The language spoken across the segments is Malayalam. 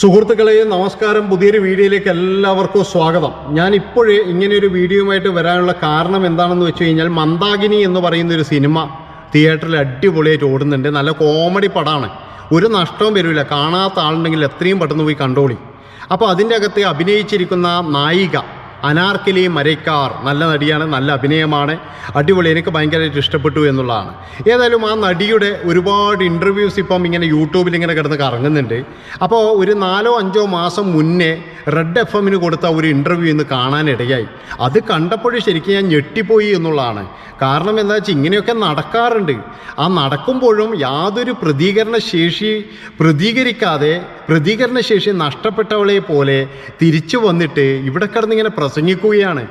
സുഹൃത്തുക്കളെ നമസ്കാരം. പുതിയൊരു വീഡിയോയിലേക്ക് എല്ലാവർക്കും സ്വാഗതം. ഞാൻ ഇപ്പോഴേ ഇങ്ങനെ ഒരു വീഡിയോയുമായിട്ട് വരാനുള്ള കാരണം എന്താണെന്ന് വെച്ച് കഴിഞ്ഞാൽ മന്ദാകിനി എന്ന് പറയുന്ന ഒരു സിനിമ തിയേറ്ററിൽ അടിപൊളിയായിട്ട് ഓടുന്നുണ്ട്. നല്ല കോമഡി പടമാണ്. ഒരു നഷ്ടവും വരില്ല കാണാത്ത ആളുണ്ടെങ്കിൽ എത്രയും പെട്ടെന്ന് പോയി കണ്ടോളി. അപ്പോൾ അതിന്റെ അകത്ത് അഭിനയിച്ചിരിക്കുന്ന നായിക അനാർക്കലി മരയ്ക്കാർ നല്ല നടിയാണ് നല്ല അഭിനയമാണ്. അടിപൊളി എനിക്ക് ഭയങ്കരമായിട്ട് ഇഷ്ടപ്പെട്ടു എന്നുള്ളതാണ്. ഏതായാലും ആ നടിയുടെ ഒരുപാട് ഇന്റർവ്യൂസ് ഇപ്പം ഇങ്ങനെ യൂട്യൂബിൽ ഇങ്ങനെ കിടന്ന് കറങ്ങുന്നുണ്ട്. അപ്പോൾ ഒരു നാലോ അഞ്ചോ മാസം മുന്നേ റെഡ് എഫ് എമ്മിന് കൊടുത്ത ഒരു ഇന്റർവ്യൂ ഇന്ന് കാണാനിടയായി. അത് കണ്ടപ്പോൾ ശരിക്കും ഞാൻ ഞെട്ടിപ്പോയി എന്നുള്ളതാണ്. കാരണം എന്താ വെച്ചാൽ ഇങ്ങനെയൊക്കെ നടക്കാറുണ്ട്. ആ നടക്കുമ്പോഴും യാതൊരു പ്രതികരണ ശേഷി പ്രതികരിക്കാതെ പ്രതികരണ ശേഷി നഷ്ടപ്പെട്ടവളെ പോലെ തിരിച്ചു വന്നിട്ട് ഇവിടെ കിടന്നിങ്ങനെ പ്രസംഗിക്കുകയാണ്.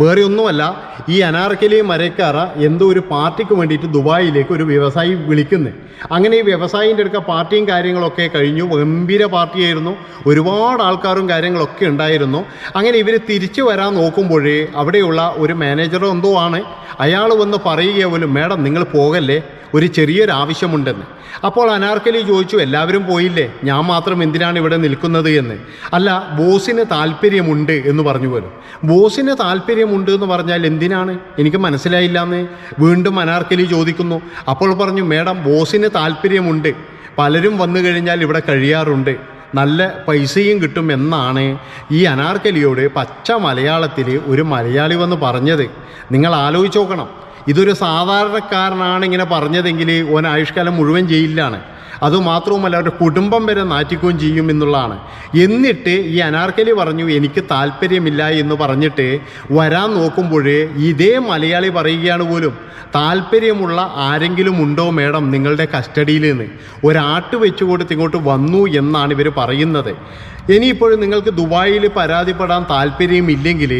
വേറെ ഒന്നുമല്ല ഈ അനാർക്കലി മരക്കാറ എന്തോ ഒരു പാർട്ടിക്ക് വേണ്ടിയിട്ട് ദുബായിലേക്ക് ഒരു വ്യവസായി വിളിക്കുന്നത് അങ്ങനെ ഈ വ്യവസായിന്റെ അടുക്ക പാർട്ടിയും കാര്യങ്ങളൊക്കെ കഴിഞ്ഞു. ഗംഭീര പാർട്ടിയായിരുന്നു. ഒരുപാട് ആൾക്കാരും കാര്യങ്ങളൊക്കെ ഉണ്ടായിരുന്നു. അങ്ങനെ ഇവർ തിരിച്ചു വരാൻ നോക്കുമ്പോഴേ അവിടെയുള്ള ഒരു മാനേജറോ എന്തോ ആണ് അയാൾ വന്ന് പറയുക പോലും മേഡം നിങ്ങൾ പോകല്ലേ? ഒരു ചെറിയൊരാവശ്യമുണ്ടെന്ന് അപ്പോൾ അനാർക്കലി ചോദിച്ചു എല്ലാവരും പോയില്ലേ? ഞാൻ മാത്രം എന്തിനാണ് ഇവിടെ നിൽക്കുന്നത് എന്ന്? അല്ല ബോസിന് താല്പര്യമുണ്ട് എന്ന് പറഞ്ഞു പോലും. ബോസിന് താല്പര്യമുണ്ട് എന്ന് പറഞ്ഞാൽ എന്തിനാണ്? എനിക്ക് മനസ്സിലായില്ല എന്ന് വീണ്ടും അനാർക്കലി ചോദിക്കുന്നു. അപ്പോൾ പറഞ്ഞു മേഡം ബോസിന് താല്പര്യമുണ്ട്. പലരും വന്നു കഴിഞ്ഞാൽ ഇവിടെ കഴിയാറുണ്ട്. നല്ല പൈസയും കിട്ടും എന്നാണ് ഈ അനാർക്കലിയോട് പച്ച മലയാളത്തിൽ ഒരു മലയാളി വന്ന് പറഞ്ഞത്. നിങ്ങൾ ആലോചിച്ച് നോക്കണം. ഇതൊരു സാധാരണക്കാരനാണ് ഇങ്ങനെ പറഞ്ഞതെങ്കിൽ ഓൻ ആയുഷ്കാലം മുഴുവൻ ജയിലിലാണ്. അതുമാത്രവുമല്ല അവരുടെ കുടുംബം വരെ നാറ്റിക്കുകയും ചെയ്യും എന്നുള്ളതാണ്. എന്നിട്ട് ഈ അനാർക്കലി പറഞ്ഞു എനിക്ക് താല്പര്യമില്ല എന്ന് പറഞ്ഞിട്ട് വരാൻ നോക്കുമ്പോൾ ഇതേ മലയാളി പറയുകയാണ് പോലും താല്പര്യമുള്ള ആരെങ്കിലും ഉണ്ടോ മേഡം നിങ്ങളുടെ കസ്റ്റഡിയിൽ നിന്ന് ഒരാട്ട് വെച്ച് കൊടുത്ത് ഇങ്ങോട്ട് വന്നു എന്നാണ് ഇവർ പറയുന്നത്. ഇനിയിപ്പോഴും നിങ്ങൾക്ക് ദുബായിൽ പരാതിപ്പെടാൻ താല്പര്യമില്ലെങ്കിൽ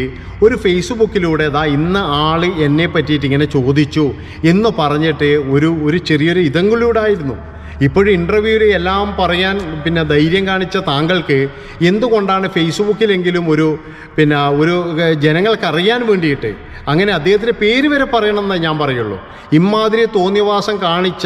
ഒരു ഫേസ്ബുക്കിലൂടെ ദാ ഇന്ന ആൾ എന്നെ പറ്റിയിട്ട് ഇങ്ങനെ ചോദിച്ചു എന്ന് പറഞ്ഞിട്ട് ഒരു ഒരു ചെറിയൊരു ഇതങ്ങളിലൂടെ ആയിരുന്നു. ഇപ്പോഴും ഇന്റർവ്യൂവിൽ എല്ലാം പറയാൻ പിന്നെ ധൈര്യം കാണിച്ച താങ്കൾക്ക് എന്തുകൊണ്ടാണ് ഫേസ്ബുക്കിലെങ്കിലും ഒരു പിന്നെ ഒരു ഏർ, ജനങ്ങൾക്ക് അറിയാൻ വേണ്ടിയിട്ട് അങ്ങനെ അദ്ദേഹത്തിന്റെ പേര് വരെ പറയണമെന്നേ ഞാൻ പറയുള്ളൂ. ഇമാതിരി തോന്നിവാസം കാണിച്ച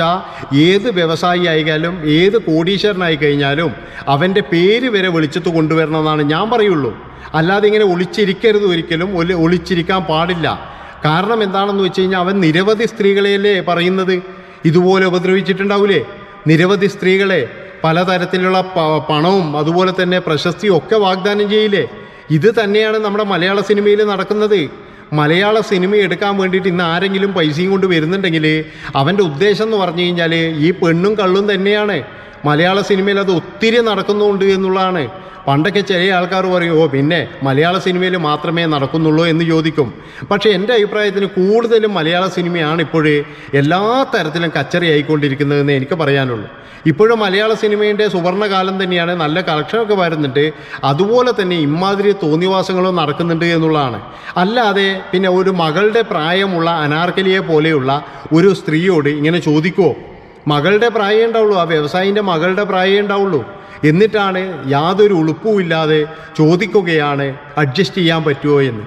ഏത് വ്യവസായി ആയാലും ഏത് കോടീശ്വരനായി കഴിഞ്ഞാലും അവന്റെ പേര് വരെ വെളിച്ചത്ത് കൊണ്ടുവരണമെന്നാണ് ഞാൻ പറയുള്ളൂ. അല്ലാതെ ഇങ്ങനെ ഒളിച്ചിരിക്കരുത് ഒരിക്കലും ഒളിച്ചിരിക്കാൻ പാടില്ല. കാരണം എന്താണെന്ന് വെച്ച് കഴിഞ്ഞാൽ അവൻ നിരവധി സ്ത്രീകളെയല്ലേ പറയുന്നത്? ഇതുപോലെ ഉപദ്രവിച്ചിട്ടുണ്ടാവൂലേ? നിരവധി സ്ത്രീകളെ പലതരത്തിലുള്ള പണവും അതുപോലെ തന്നെ പ്രശസ്തിയും ഒക്കെ വാഗ്ദാനം ചെയ്യില്ലേ? ഇത് തന്നെയാണ് നമ്മുടെ മലയാള സിനിമയിൽ നടക്കുന്നത്. മലയാള സിനിമ എടുക്കാൻ വേണ്ടിയിട്ട് ഇന്ന് ആരെങ്കിലും പൈസയും കൊണ്ട് വരുന്നുണ്ടെങ്കിൽ അവന്റെ ഉദ്ദേശം എന്ന് പറഞ്ഞു കഴിഞ്ഞാൽ ഈ പെണ്ണും കള്ളും തന്നെയാണ്. മലയാള സിനിമയിൽ അത് ഒത്തിരി നടക്കുന്നുണ്ട് എന്നുള്ളതാണ്. പണ്ടൊക്കെ ചെറിയ ആൾക്കാർ പറയും ഓ പിന്നെ മലയാള സിനിമയിൽ മാത്രമേ നടക്കുന്നുള്ളൂ എന്ന് ചോദിക്കും. പക്ഷേ എന്റെ അഭിപ്രായത്തിന് കൂടുതലും മലയാള സിനിമയാണ് ഇപ്പോഴേ എല്ലാ തരത്തിലും കച്ചറി ആയിക്കൊണ്ടിരിക്കുന്നതെന്ന് എനിക്ക് പറയാനുള്ളൂ. ഇപ്പോഴും മലയാള സിനിമയുടെ സുവർണകാലം തന്നെയാണ്. നല്ല കളക്ഷനൊക്കെ വരുന്നുണ്ട്. അതുപോലെ തന്നെ ഇമാതിരി തോന്നിവാസങ്ങളും നടക്കുന്നുണ്ട് എന്നുള്ളതാണ്. അല്ലാതെ പിന്നെ ഒരു മകളുടെ പ്രായമുള്ള അനാർക്കലിയെ പോലെയുള്ള ഒരു സ്ത്രീയോട് ഇങ്ങനെ ചോദിക്കുമോ മകളുടെ പ്രായം ഉണ്ടാവുള്ളൂ. ആ വ്യവസായിന്റെ മകളുടെ പ്രായം ഉണ്ടാവുള്ളൂ. എന്നിട്ടാണ് യാതൊരു ഉളുപ്പുമില്ലാതെ ചോദിക്കുകയാണ് അഡ്ജസ്റ്റ് ചെയ്യാൻ പറ്റുമോ എന്ന്?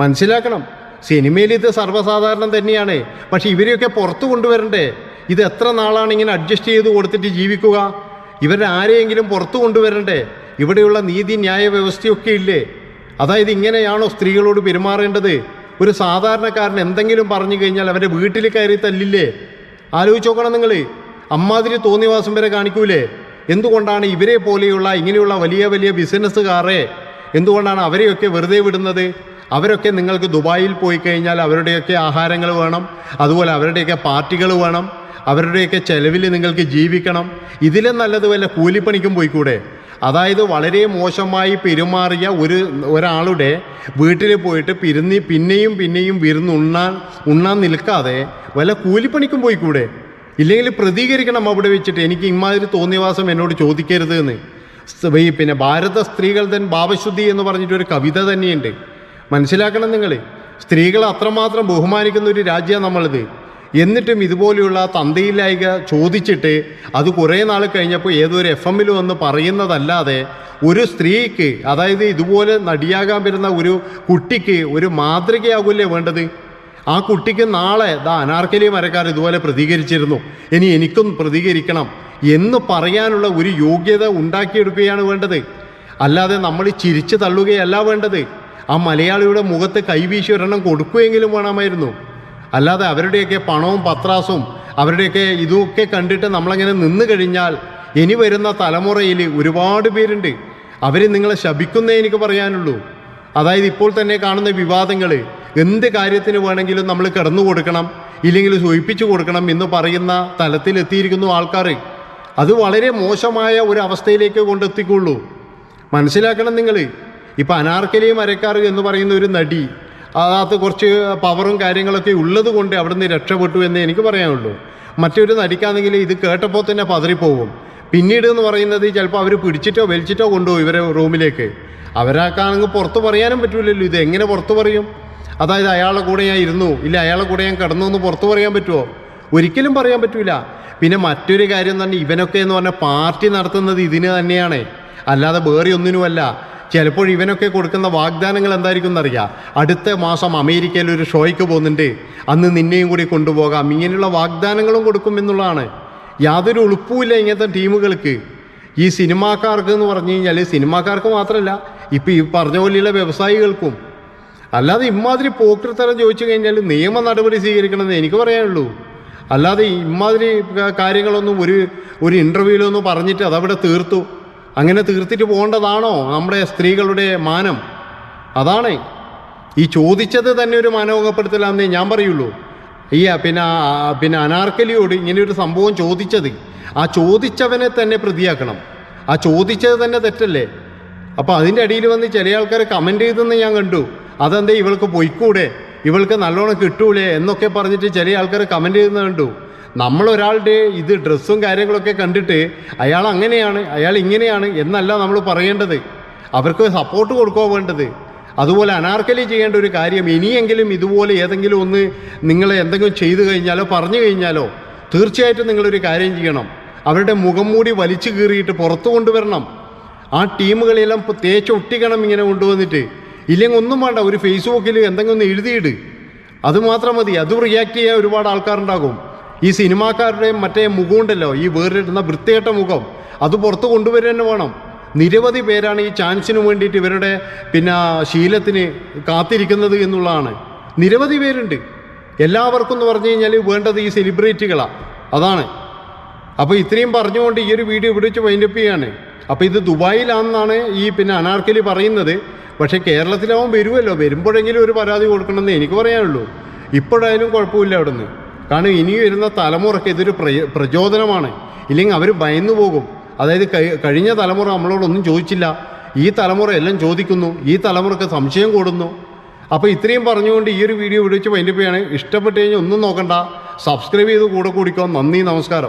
മനസ്സിലാക്കണം. സിനിമയിൽ ഇത് സർവസാധാരണം തന്നെയാണ്. പക്ഷെ ഇവരെയൊക്കെ പുറത്തു കൊണ്ടുവരണ്ടേ? ഇത് എത്ര നാളാണ് ഇങ്ങനെ അഡ്ജസ്റ്റ് ചെയ്ത് കൊടുത്തിട്ട് ജീവിക്കുക? ഇവരുടെ ആരെയെങ്കിലും പുറത്തു കൊണ്ടുവരണ്ടേ? ഇവിടെയുള്ള നീതി ന്യായ വ്യവസ്ഥയൊക്കെ ഇല്ലേ? അതായത് ഇങ്ങനെയാണോ സ്ത്രീകളോട് പെരുമാറേണ്ടത്? ഒരു സാധാരണക്കാരൻ എന്തെങ്കിലും പറഞ്ഞു കഴിഞ്ഞാൽ അവരെ വീട്ടിൽ കയറി തല്ലില്ലേ? ആലോചിച്ച് നോക്കണം നിങ്ങൾ അമ്മാതിരി തോന്നിവാസം വരെ കാണിക്കൂലേ? എന്തുകൊണ്ടാണ് ഇവരെ പോലെയുള്ള ഇങ്ങനെയുള്ള വലിയ വലിയ ബിസിനസ്സുകാരെ എന്തുകൊണ്ടാണ് അവരെയൊക്കെ വെറുതെ വിടുന്നത്? അവരൊക്കെ നിങ്ങൾക്ക് ദുബായിൽ പോയി കഴിഞ്ഞാൽ അവരുടെയൊക്കെ ആഹാരങ്ങൾ വേണം അതുപോലെ അവരുടെയൊക്കെ പാർട്ടികൾ വേണം അവരുടെയൊക്കെ ചെലവിൽ നിങ്ങൾക്ക് ജീവിക്കണം. ഇതിലും നല്ലത് വല്ല കൂലിപ്പണിക്കും പോയിക്കൂടെ? അതായത് വളരെ മോശമായി പെരുമാറിയ ഒരു ഒരാളുടെ വീട്ടിൽ പോയിട്ട് പിരുന്നി പിന്നെയും പിന്നെയും വിരുന്നുണ്ണാൻ ഉണ്ണാൻ നിൽക്കാതെ വല്ല കൂലിപ്പണിക്കും പോയിക്കൂടെ? ഇല്ലെങ്കിൽ പ്രതികരിക്കണം അവിടെ വെച്ചിട്ട്. എനിക്ക് ഇമാതിരി തോന്നിയവാസം എന്നോട് ചോദിക്കരുത് എന്ന്. ഈ പിന്നെ ഭാരത സ്ത്രീകൾ തൻ ഭാവശുദ്ധി എന്ന് പറഞ്ഞിട്ടൊരു കവിത തന്നെയുണ്ട്. മനസ്സിലാക്കണം നിങ്ങൾ സ്ത്രീകൾ അത്രമാത്രം ബഹുമാനിക്കുന്ന ഒരു രാജ്യമാണ് നമ്മളിത്. എന്നിട്ടും ഇതുപോലെയുള്ള തന്തയില്ലായിക ചോദിച്ചിട്ട് അത് കുറേ നാൾ കഴിഞ്ഞപ്പോൾ ഏതൊരു എഫ് എമ്മിൽ വന്ന് പറയുന്നതല്ലാതെ ഒരു സ്ത്രീക്ക് അതായത് ഇതുപോലെ നടിയാകാൻ വരുന്ന ഒരു കുട്ടിക്ക് ഒരു മാതൃകയാകില്ലേ വേണ്ടത്? ആ കുട്ടിക്ക് നാളെ ദാ അനാർക്കലി മരക്കാർ ഇതുപോലെ പ്രതികരിച്ചിരുന്നു. ഇനി എനിക്കും പ്രതികരിക്കണം എന്ന് പറയാനുള്ള ഒരു യോഗ്യത ഉണ്ടാക്കിയെടുക്കുകയാണ് വേണ്ടത്. അല്ലാതെ നമ്മൾ ചിരിച്ചു തള്ളുകയല്ല വേണ്ടത്. ആ മലയാളിയുടെ മുഖത്ത് കൈവീശി ഒരെണ്ണം കൊടുക്കുകയെങ്കിലും വേണമായിരുന്നു. അല്ലാതെ അവരുടെയൊക്കെ പണവും പത്രാസും അവരുടെയൊക്കെ ഇതൊക്കെ കണ്ടിട്ട് നമ്മളങ്ങനെ നിന്ന് കഴിഞ്ഞാൽ ഇനി വരുന്ന തലമുറയിൽ ഒരുപാട് പേരുണ്ട്. അവർ നിങ്ങളെ ശപിക്കുന്നേ എനിക്ക് പറയാനുള്ളൂ. അതായത് ഇപ്പോൾ തന്നെ കാണുന്ന വിവാദങ്ങൾ എന്ത് കാര്യത്തിന് വേണമെങ്കിലും നമ്മൾ കിടന്നു കൊടുക്കണം ഇല്ലെങ്കിൽ സൂചിപ്പിച്ചു കൊടുക്കണം എന്ന് പറയുന്ന തലത്തിലെത്തിയിരിക്കുന്നു ആൾക്കാർ. അത് വളരെ മോശമായ ഒരു അവസ്ഥയിലേക്ക് കൊണ്ടെത്തിക്കുള്ളൂ. മനസ്സിലാക്കണം നിങ്ങൾ. ഇപ്പം അനാർക്കലിയും അരക്കാർ എന്ന് പറയുന്ന ഒരു നടി അതിനകത്ത് കുറച്ച് പവറും കാര്യങ്ങളൊക്കെ ഉള്ളത് കൊണ്ട് അവിടുന്ന് രക്ഷപ്പെട്ടു എന്ന് എനിക്ക് പറയാനുള്ളൂ. മറ്റൊരു നടിക്കാണെങ്കിൽ ഇത് കേട്ടപ്പോൾ തന്നെ പതറിപ്പോകും പിന്നീട് എന്ന് പറയുന്നത് ചിലപ്പോൾ അവർ പിടിച്ചിട്ടോ വലിച്ചിട്ടോ കൊണ്ടുപോകും ഇവരെ റൂമിലേക്ക്. അവരാക്കാണെങ്കിൽ പുറത്ത് പറയാനും പറ്റില്ലല്ലോ ഇത് എങ്ങനെ പുറത്ത് പറയും? അതായത് അയാളുടെ കൂടെ ഞാൻ ഇരുന്നു. ഇല്ല അയാളുടെ കൂടെ ഞാൻ കിടന്നു എന്ന് പുറത്തു പറയാൻ പറ്റുമോ ഒരിക്കലും പറയാൻ പറ്റൂല. പിന്നെ മറ്റൊരു കാര്യം തന്നെ ഇവനൊക്കെ എന്ന് പറഞ്ഞാൽ പാർട്ടി നടത്തുന്നത് ഇതിന് തന്നെയാണ്. അല്ലാതെ വേറെ ഒന്നിനുമല്ല. ചിലപ്പോൾ ഇവനൊക്കെ കൊടുക്കുന്ന വാഗ്ദാനങ്ങൾ എന്തായിരിക്കും എന്നറിയാം? അടുത്ത മാസം അമേരിക്കയിൽ ഒരു ഷോയ്ക്ക് പോകുന്നുണ്ട്. അന്ന് നിന്നെയും കൂടി കൊണ്ടുപോകാം. ഇങ്ങനെയുള്ള വാഗ്ദാനങ്ങളും കൊടുക്കും എന്നുള്ളതാണ്. യാതൊരു ഉളുപ്പുമില്ല ഇങ്ങനത്തെ ടീമുകൾക്ക്. ഈ സിനിമാക്കാർക്ക് എന്ന് പറഞ്ഞു കഴിഞ്ഞാൽ സിനിമാക്കാർക്ക് മാത്രമല്ല ഇപ്പം ഈ പറഞ്ഞ പോലെയുള്ള വ്യവസായികൾക്കും അല്ലാതെ ഇമാതിരി പോക്കൃത്തരം ചോദിച്ചു കഴിഞ്ഞാൽ നിയമ നടപടി സ്വീകരിക്കണമെന്ന് എനിക്ക് പറയാനുള്ളൂ. അല്ലാതെ ഇമാതിരി കാര്യങ്ങളൊന്നും ഒരു ഒരു ഇന്റർവ്യൂവിലൊന്നും പറഞ്ഞിട്ട് അതവിടെ തീർത്തു. അങ്ങനെ തീർത്തിട്ട് പോകേണ്ടതാണോ നമ്മുടെ സ്ത്രീകളുടെ മാനം? അതാണ്. ഈ ചോദിച്ചത് തന്നെ ഒരു മാനവകപ്പെടുത്തലാന്നേ ഞാൻ പറയുള്ളൂ. ഈ പിന്നെ പിന്നെ അനാർക്കലിയോട് ഇങ്ങനെ ഒരു സംഭവം ചോദിച്ചത്. ആ ചോദിച്ചവനെ തന്നെ പ്രതിയാക്കണം. ആ ചോദിച്ചത് തന്നെ തെറ്റല്ലേ? അപ്പോൾ അതിന്റെ അടിയിൽ വന്ന് ചില ആൾക്കാർ കമന്റ് ചെയ്തെന്ന് ഞാൻ കണ്ടു. അതെന്താ ഇവൾക്ക് പൊയ്ക്കൂടെ? ഇവൾക്ക് നല്ലോണം കിട്ടൂലേ? എന്നൊക്കെ പറഞ്ഞിട്ട് ചെറിയ ആൾക്കാർ കമന്റ് ചെയ്യുന്ന കണ്ടു. നമ്മളൊരാളുടെ ഇത് ഡ്രസ്സും കാര്യങ്ങളൊക്കെ കണ്ടിട്ട് അയാൾ അങ്ങനെയാണ് അയാൾ ഇങ്ങനെയാണ് എന്നല്ല നമ്മൾ പറയേണ്ടത്. അവർക്ക് സപ്പോർട്ട് കൊടുക്കുക വേണ്ടത്. അതുപോലെ അനാർക്കലി ചെയ്യേണ്ട ഒരു കാര്യം ഇനിയെങ്കിലും ഇതുപോലെ ഏതെങ്കിലും ഒന്ന് നിങ്ങൾ എന്തെങ്കിലും ചെയ്തു കഴിഞ്ഞാലോ പറഞ്ഞു കഴിഞ്ഞാലോ തീർച്ചയായിട്ടും നിങ്ങളൊരു കാര്യം ചെയ്യണം. അവരുടെ മുഖം മൂടി വലിച്ചു കീറിയിട്ട് പുറത്തു കൊണ്ടുവരണം. ആ ടീമുകളെല്ലാം തേച്ചൊട്ടിക്കണം ഇങ്ങനെ കൊണ്ടുവന്നിട്ട്. ഇല്ലെങ്കിൽ ഒന്നും വേണ്ട ഒരു ഫേസ്ബുക്കിൽ എന്തെങ്കിലും ഒന്ന് എഴുതിയിട്. അത് മാത്രം മതി. അത് റിയാക്ട് ചെയ്യാൻ ഒരുപാട് ആൾക്കാരുണ്ടാകും. ഈ സിനിമാക്കാരുടെയും മറ്റേ മുഖമുണ്ടല്ലോ ഈ വേറിടുന്ന വൃത്തികെട്ട മുഖം. അത് പുറത്ത് കൊണ്ടുവരിക തന്നെ വേണം. നിരവധി പേരാണ് ഈ ചാൻസിന് വേണ്ടിയിട്ട് ഇവരുടെ പിന്നെ ശീലത്തിന് കാത്തിരിക്കുന്നത് എന്നുള്ളതാണ്. നിരവധി പേരുണ്ട്. എല്ലാവർക്കും എന്ന് പറഞ്ഞു കഴിഞ്ഞാൽ വേണ്ടത് ഈ സെലിബ്രിറ്റികളാണ് അതാണ്. അപ്പോൾ ഇത്രയും പറഞ്ഞുകൊണ്ട് ഈ ഒരു വീഡിയോ ഇവിടെ വെച്ച് വൈൻഡപ്പ് ചെയ്യാണ്. അപ്പോൾ ഇത് ദുബായിലാണെന്നാണ് ഈ പിന്നെ അനാർക്കലി പറയുന്നത്. പക്ഷേ കേരളത്തിലാവും വരുമല്ലോ വരുമ്പോഴെങ്കിലും ഒരു പരാതി കൊടുക്കണമെന്ന് എനിക്ക് പറയാനുള്ളൂ. ഇപ്പോഴായാലും കുഴപ്പമില്ല അവിടുന്ന്. കാരണം ഇനി വരുന്ന തലമുറയ്ക്ക് ഇതൊരു പ്രചോദനമാണ്. ഇല്ലെങ്കിൽ അവർ ഭയന്നു പോകും. അതായത് കഴിഞ്ഞ തലമുറ നമ്മളോടൊന്നും ചോദിച്ചില്ല. ഈ തലമുറ എല്ലാം ചോദിക്കുന്നു. ഈ തലമുറയ്ക്ക് സംശയം കൂടുന്നു. അപ്പോൾ ഇത്രയും പറഞ്ഞുകൊണ്ട് ഈ ഒരു വീഡിയോ ഇവിടെ വെച്ച് വൈൻഡപ്പ് ചെയ്യാണ് ഇഷ്ടപ്പെട്ട് കഴിഞ്ഞാൽ ഒന്നും നോക്കണ്ട. സബ്സ്ക്രൈബ് ചെയ്ത് കൂടെ കൂടിക്കോ. നന്ദി നമസ്കാരം.